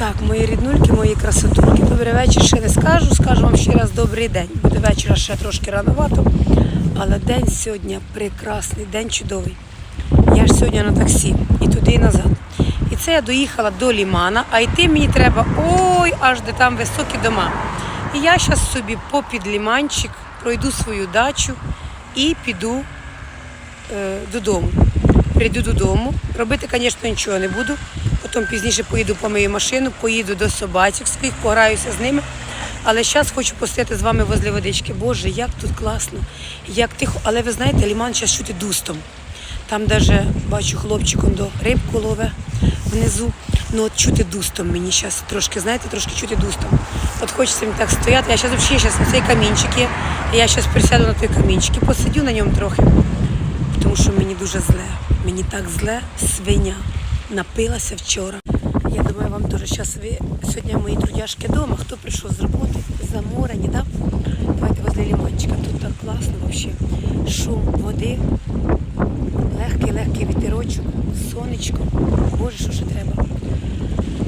Так, мої ріднульки, мої красотульки. Добрий вечір ще не скажу. Скажу вам ще раз добрий день. Буде вечора ще трошки рановато, але день сьогодні прекрасний, день чудовий. Я ж сьогодні на таксі і туди, і назад. І це я доїхала до Лімана, а йти мені треба ой, аж де там високі дома. І я зараз собі попід ліманчик пройду свою дачу і піду е, додому. Прийду додому. Робити, звісно, нічого не буду. Потім пізніше поїду по мою машину, поїду до собачок своїх, пограюся з ними. Але зараз хочу посидіти з вами возле водички. Боже, як тут класно, як тихо. Але ви знаєте, ліман зараз чути дустом. Там даже бачу хлопчик он до рибку лове внизу. Ну от чути дустом мені зараз трошки, знаєте, трошки чути дустом. От хочеться мені так стояти. Я зараз взагалі зараз на цей камінчик є. Я зараз присяду на той камінчик і посидю на ньому трохи. Тому що мені дуже зле. Мені так зле свиня. Напилася вчора. Я думаю, вам теж зараз ви сьогодні мої трудяшки вдома. Хто прийшов з роботи, заморені, да? Давайте возле ліманчика. Тут так класно взагалі. Шум води, легкий, легкий вітерочок, сонечко. Боже, що ще треба.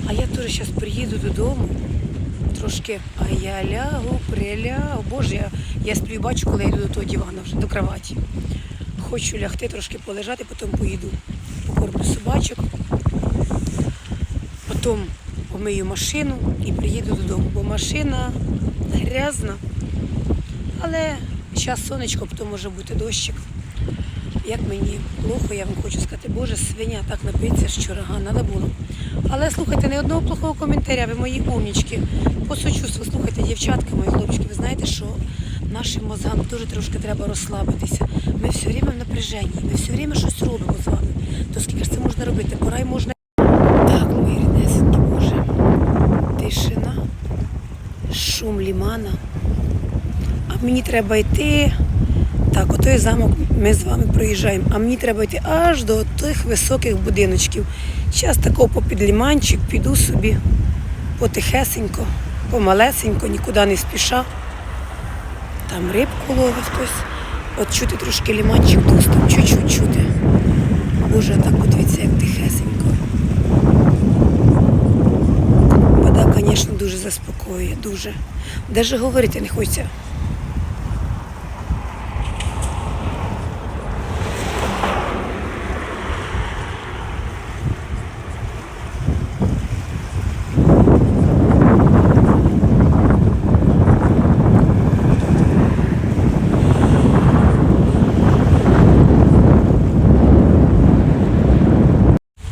А я теж зараз приїду додому. Трошки, а я лягу, прилягу. Боже, я, я сплю бачу, коли я йду до того дивана вже до кроваті. Хочу лягти, трошки полежати, потім поїду покормлю собачок, потім помию машину і приїду додому, бо машина грязна. Але зараз сонечко, потім може бути дощик. Як мені плохо, я вам хочу сказати, Боже, свиня так напиться, що рога треба було. Але слухайте, не одного плохого коментаря, ви мої умнічки. По сочувству, слухайте, дівчатки, мої хлопчики, ви знаєте, що нашим мозгам дуже трошки треба розслабитися. Ми все время в напряженні, ми все время щось робимо з вами. То скільки ж це можна робити? Пора й можна. Так, мої ріднесенькі, Боже. Тишина, шум лімана. А мені треба йти. Так, отой замок ми з вами проїжджаємо, а мені треба йти аж до тих високих будиночків. Зараз такого попід ліманчик піду собі потихесенько, помалесенько, нікуди не спіша. Там рибку ловить хтось. От чути трошки ліманчик дустом, чуть-чуть чути. Боже, так подивіться, як тихесенько. Вода, звісно, дуже заспокоює, дуже. Даже говорити не хочеться.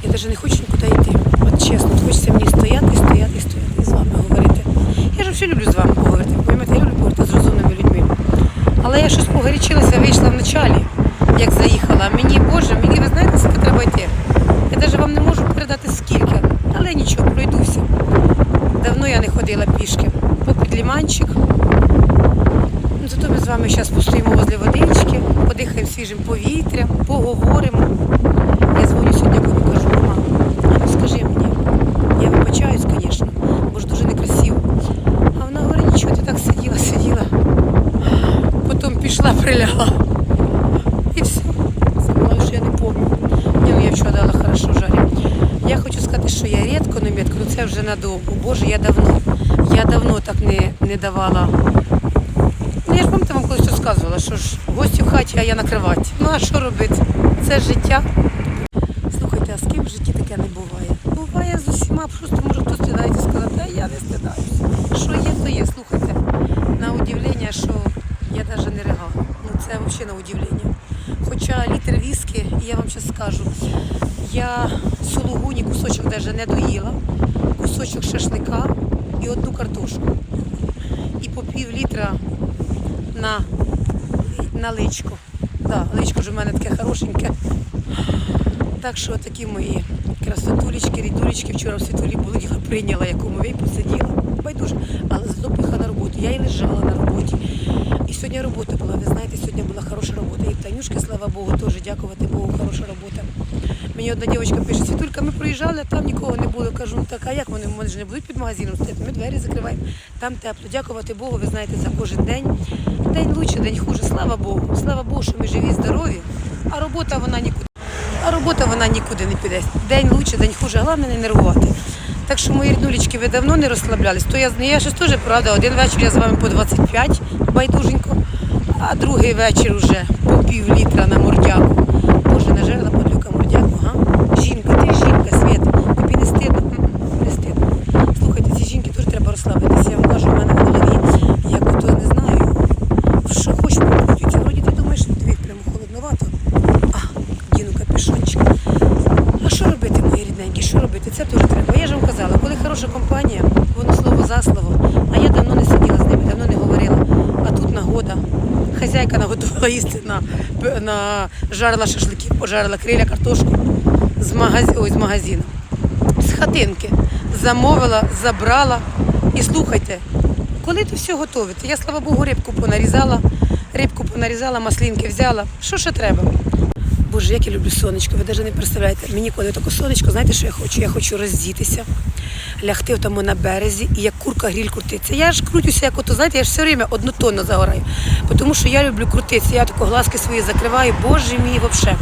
Я навіть не хочу нікуди йти. От чесно, от хочеться мені стояти, стояти, стояти і з вами говорити. Я ж взагалі люблю з вами поговорити. Ви поймете, я люблю говорити з розумними людьми. Але я щось погорячилася, вийшла в началі, як заїхала. Мені, Боже, мені ви знаєте, скільки треба йти. Я навіть вам не можу передати скільки, але нічого, пройдуся. Давно я не ходила пішки. Попід ліманчик. Ну, Зато ми з вами зараз постоїмо возле водички, подихаємо свіжим повітрям, поговоримо. Я дзвоню сьогодні, коли кажу, мама, а ну скажи мені, я вибачаюсь, звісно, бо ж дуже некрасиво. А вона говорить, нічого, ти так сиділа, сиділа. Потім пішла, прилягла. І все. Сказала, що я не пам'ятаю. Ні, ну я вчора дала хорошо жарі. Я хочу сказати, що я рідко не метку, ну це вже надовго. Боже, я давно, я давно так не, не давала. Ну, я ж пам'ятаю, вам колись розказувала, що ж гості в хаті, а я на кроваті. Ну а що робити? Це життя. Слухайте, а з ким в житті таке не буває? Буває з усіма, просто може хтось стидається сказати, а я не стидаюся. Що є, то є. Слухайте, на удивлення, що я навіть не рига. Ну це взагалі на удивлення. Хоча літр віскі, і я вам зараз скажу, я сулугуні кусочок навіть не доїла, кусочок шашлика і одну картошку. І по пів літра на, на личко. Да, личко ж у мене таке хорошеньке. Так що такі мої красотулечки, рідулечки. Вчора в світулі були, прийняла, якому ви посиділа. Байдуже. Але поїхала на роботу. Я і лежала на роботі. Сьогодні робота була. Ви знаєте, сьогодні була хороша робота. І Танюшки, слава Богу, теж дякувати Богу, хороша робота. Мені одна дівчинка пише, Світулька, ми проїжджали, а там нікого не було. Кажу, ну так, а як вони? Вони ж не будуть під магазином стояти. Ми двері закриваємо. Там тепло. Дякувати Богу, ви знаєте, за кожен день. День лучше, день хуже. Слава Богу. Слава Богу, що ми живі, здорові, а робота вона нікуди. А робота вона нікуди не піде. День лучше, день хуже, головне не нервувати. Так що мої рідулечки, ви давно не розслаблялись. То я, я щось теж, правда, один вечір я з вами по 25 байдуженько, а другий вечір уже по пів літра на мордяку. Боже, нажерла подлюка мордяку, га? Жінка, ти жінка, Свет, тобі не стидно? М-м, Не стидно. Слухайте, ці жінки дуже треба розслабитися. Я вам кажу, в мене в голові, як ото не знаю, що хоч покрутються. Вроді ти думаєш, тобі прямо холодновато. А, діну капюшончик. А що робити, мої рідненькі? Що робити? Це теж треба. Я ж вам казала, коли хороша компанія, воно слово за слово. А я давно не сиділа з ними, давно не говорила. А тут нагода. Хазяйка наготувала їсти на, на жарила шашлики, пожарила криля, картошку з, магаз... Ой, з магазину. З хатинки. Замовила, забрала. І слухайте, коли то все готове, я, слава Богу, рибку понарізала, рибку понарізала, маслинки взяла. Що ще треба? Боже, як я люблю сонечко, ви навіть не представляєте. Мені коли таке сонечко, знаєте, що я хочу? Я хочу роздітися, лягти там на березі і як курка гріль крутиться. Я ж крутюся, як ото, знаєте, я ж все время однотонно загораю. Тому що я люблю крутитися. Я тако глазки свої закриваю, боже мій, вообще.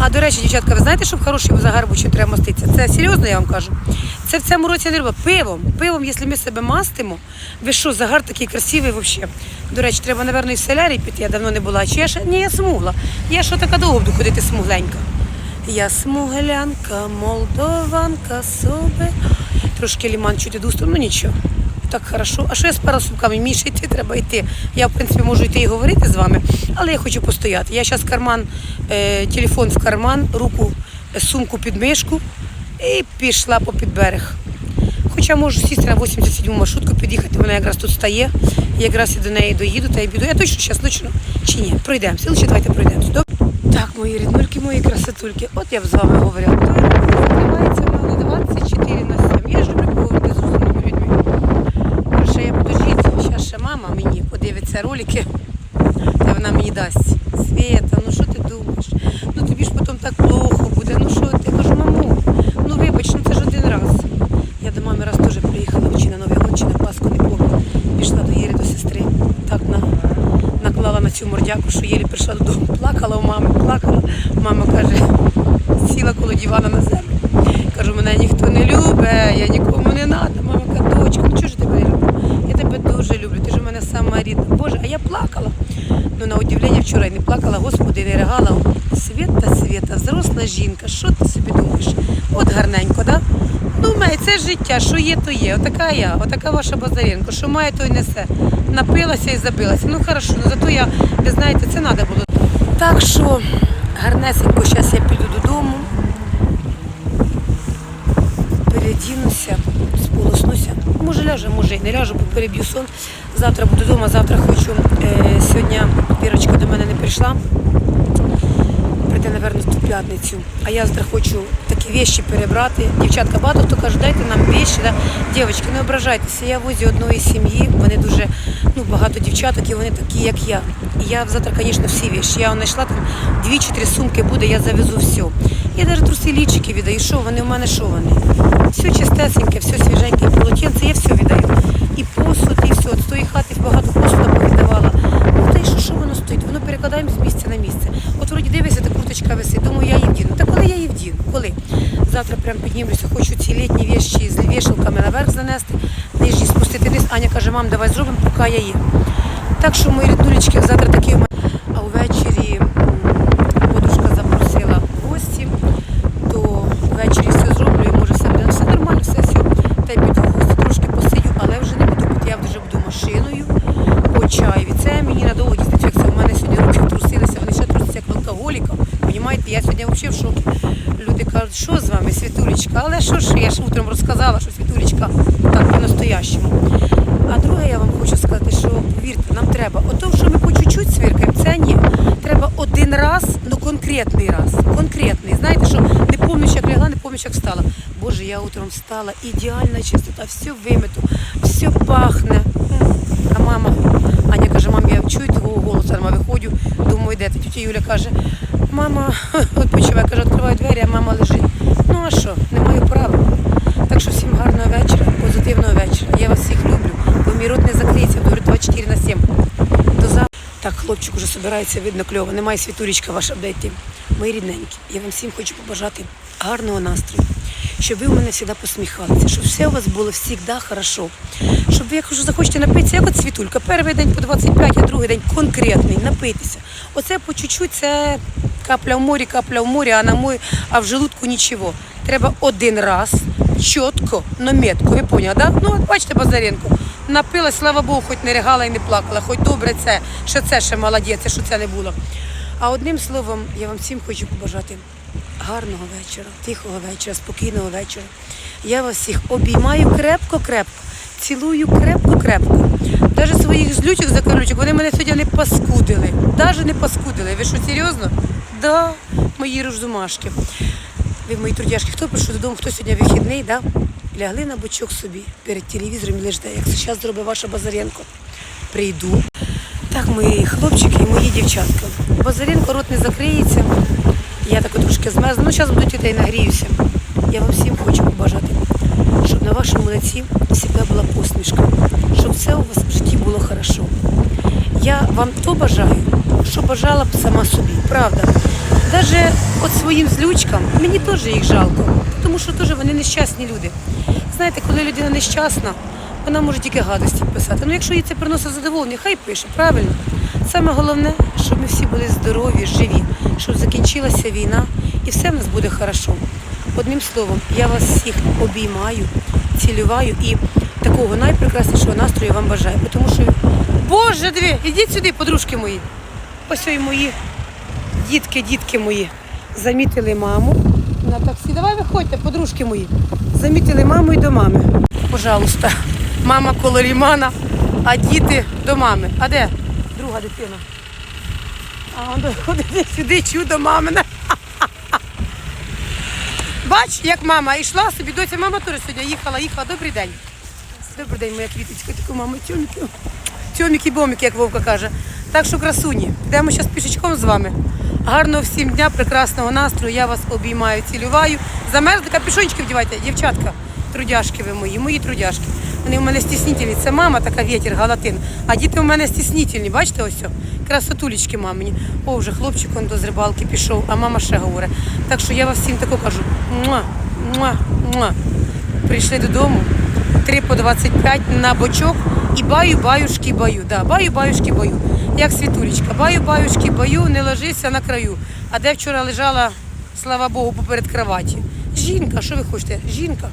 А до речі, дівчатка, ви знаєте, щоб хороший загар був, треба маститися? Це серйозно, я вам кажу. Це в цьому році не робила. Пивом. Пивом, якщо ми себе мастимо, ви що, загар такий красивий взагалі. До речі, треба, напевно, і в солярій піти, я давно не була. Чи я ще? Ні, я смугла. Я що така довго буду ходити смугленька. Я смуглянка, молдованка, собе. Трошки ліман чути дустро, ну нічого. Так хорошо. А що я з парасумками? Мені ще йти треба йти. Я, в принципі, можу йти і говорити з вами, але я хочу постояти. Я зараз карман, е, телефон в карман, руку, е, сумку під мишку і пішла по під берег. Хоча можу сісти на 87-му маршрутку, під'їхати, вона якраз тут стає. Якраз і до неї доїду та й біду. Я точно зараз точно чи ні. Пройдемося. Лише давайте пройдемося. Так, мої ріднульки, мої красотульки. От я б з вами говорила. То відкривається в мене 24 на 7. Я ж люблю поговорити з розумними людьми. Перше я буду жити. Зараз ще мама мені подивиться ролики, та вона мені дасть. Світа, ну що ти думаєш? Ну тобі ж потім так плохо буде. Ну що ти? Я кажу, маму, ну вибач, ну це ж один раз. Я до мами раз теж приїхала чи на Новий год, чи на Пасху, не пам'ятаю. Пішла до Єри, до сестри. Так на, на що Єлі прийшла додому. Плакала у мами, плакала. Мама каже, сіла коло дивана на землю. Кажу, мене ніхто не любить, я нікому не треба. Мама каже, дочка, ну чого ж тебе люблю? Я тебе дуже люблю, ти ж у мене сама рідна. Боже, а я плакала. Ну, на удивлення вчора не плакала, господи, не ригала. Світа, Світа, взросла жінка, що ти собі думаєш? От гарненько, да? Думає, це життя, що є, то є. Отака я, отака ваша Базаренко, що має, то й несе. Напилася і забилася. Ну хорошо, ну зато я, ви знаєте, це треба було. Так що гарнесенько, зараз я піду додому, передінуся, сполоснуся. Може ляже, може і не ляжу, бо переб'ю сон. Завтра буду вдома, завтра хочу. Е, сьогодні Вірочка до мене не прийшла. Прийде, напевно, в ту п'ятницю. А я завтра хочу такі вещі перебрати. Дівчатка, багато хто каже, дайте нам вещі. Да? Дівчатки, не ображайтеся, я возі одної сім'ї, вони дуже ну, багато дівчаток, і вони такі, як я. І я завтра, звісно, всі вещі. Я знайшла там дві чи три сумки буде, я завезу все. Я навіть труси лічики віддаю. Що вони? У мене що вони? Все чистесеньке, все свіженьке, полотенце, я все віддаю. І посуд, і все. З тої хати багато посуду повіддавала. Ну та й що, що воно стоїть? Воно перекладаємо з місця на місце. От вроді дивишся, та курточка висить. Думаю, я її вдіну. Та коли я її вдіну? Коли? Завтра прям піднімлюся, хочу ці літні вещі з вішалками наверх занести, нижні спустити вниз. Аня каже, мам, давай зробимо, поки я є. Так що мої рідулечки, завтра такий у мене. А увечері м, подружка запросила в гості, то ввечері все зроблю і може все буде. Все нормально, все, все. Та й піду в гості трошки посидю, але вже не буду пити. Я вже буду машиною по чаєві. Це мені надовго дезінфекція. У мене сьогодні руки трусилися, вони ще трусяться як в алкоголіка. Понімаєте, я сьогодні взагалі в шокі. Люди кажуть, що з вами, Світулечка? Але що ж, я ж утром розказала, що Світулечка так по-настоящему. А друге, я вам хочу сказати, що повірте, нам треба. Ото, що ми по чуть-чуть свіркаємо, це ні. Треба один раз, ну конкретний раз. Конкретний. Знаєте, що не пам'ятаю, як лягла, не пам'ятаю, як встала. Боже, я утром встала, ідеальна чистота, все вимито, все пахне. А мама, Аня каже, мам, я чую твого голосу, сама виходжу, думаю, де ти? Тетя Юля каже, мама відпочиває, каже, відкриваю двері, а мама лежить. Ну а що, не маю права. Так що всім гарного вечора, позитивного вечора. Я вас всіх люблю, бо мій рот не закриється, говорю 24 на 7. До завтра. Так, збирається, видно кльово. Немає світулечка ваша йти. Мої рідненькі. Я вам всім хочу побажати гарного настрою, щоб ви у мене завжди посміхалися, щоб все у вас було завжди хорошо. Щоб ви, якщо захочете напитися, як от світулька, перший день по 25, а другий день конкретний, напитися. Оце по чуть-чуть, це капля в морі, капля в морі, а на морі, а в желудку нічого. Треба один раз, чітко, но метко. Ви поняли, да? Ну, от бачите, Базаренко, напилась, слава Богу, хоч не ригала і не плакала, хоч добре це, що це ще молодець, що це не було. А одним словом, я вам всім хочу побажати гарного вечора, тихого вечора, спокійного вечора. Я вас всіх обіймаю крепко-крепко, цілую крепко-крепко. Навіть своїх злючок закорючок, вони мене сьогодні не паскудили. Навіть не паскудили. Ви що, серйозно? Да, мої рождумашки. Ви мої трудяшки, хто прийшов додому, хто сьогодні вихідний, да? Лягли на бочок собі перед телевізором і лежите, як зараз зробить ваша Базаренко. Прийду. Так, мої хлопчики і мої дівчатка. Базаренко рот не закриється. Я так трошки змерзла. Ну, зараз буду дітей нагріюся. Я вам всім хочу побажати, щоб на вашому лиці завжди була посмішка, щоб все у вас в житті було хорошо. Я вам то бажаю, що бажала б сама собі, правда. От своїм злючкам мені теж їх жалко, тому що теж вони нещасні люди. Знаєте, коли людина нещасна, вона може тільки гадості писати. Ну, якщо їй це приносить задоволення, хай пише, правильно. Саме головне, щоб ми всі були здорові, живі, щоб закінчилася війна і все в нас буде хорошо. Одним словом, я вас всіх обіймаю, цілюваю і такого найпрекраснішого настрою вам бажаю. Тому що, Боже, диви, ідіть сюди, подружки мої. Ось і мої дітки, дітки мої. Замітили маму на таксі. Давай виходьте, подружки мої. Замітили маму і до мами. Пожалуйста. Мама коло лімана, а діти до мами. А де? Друга дитина. А он ходить сюди, чудо мамина. Бач, як мама йшла собі, доця мама теж сьогодні їхала, їхала. Добрий день. Добрий день, моя квіточка, таку мама тьоміки. Тьоміки боміки, як Вовка каже. Так що красуні, йдемо зараз пішечком з вами. Гарного всім дня, прекрасного настрою. Я вас обіймаю, цілюваю. Замерзли, капюшончики вдівайте, дівчатка. Трудяшки ви мої, мої трудяшки. Вони у мене стіснительні. Це мама така вітер, галатин. А діти у мене стіснительні. Бачите ось? Красотулечки мамині. О, вже хлопчик он до з рибалки пішов, а мама ще говорить. Так що я вас всім тако кажу. Муа, муа, муа. Прийшли додому. 3 по 25 на бочок і баю, баюшки, баю. Да, баю, баюшки, баю. Як світулечка. Баю, баюшки, баю, не ложися на краю. А де вчора лежала, слава Богу, поперед кроваті. Жінка, що ви хочете? Жінка.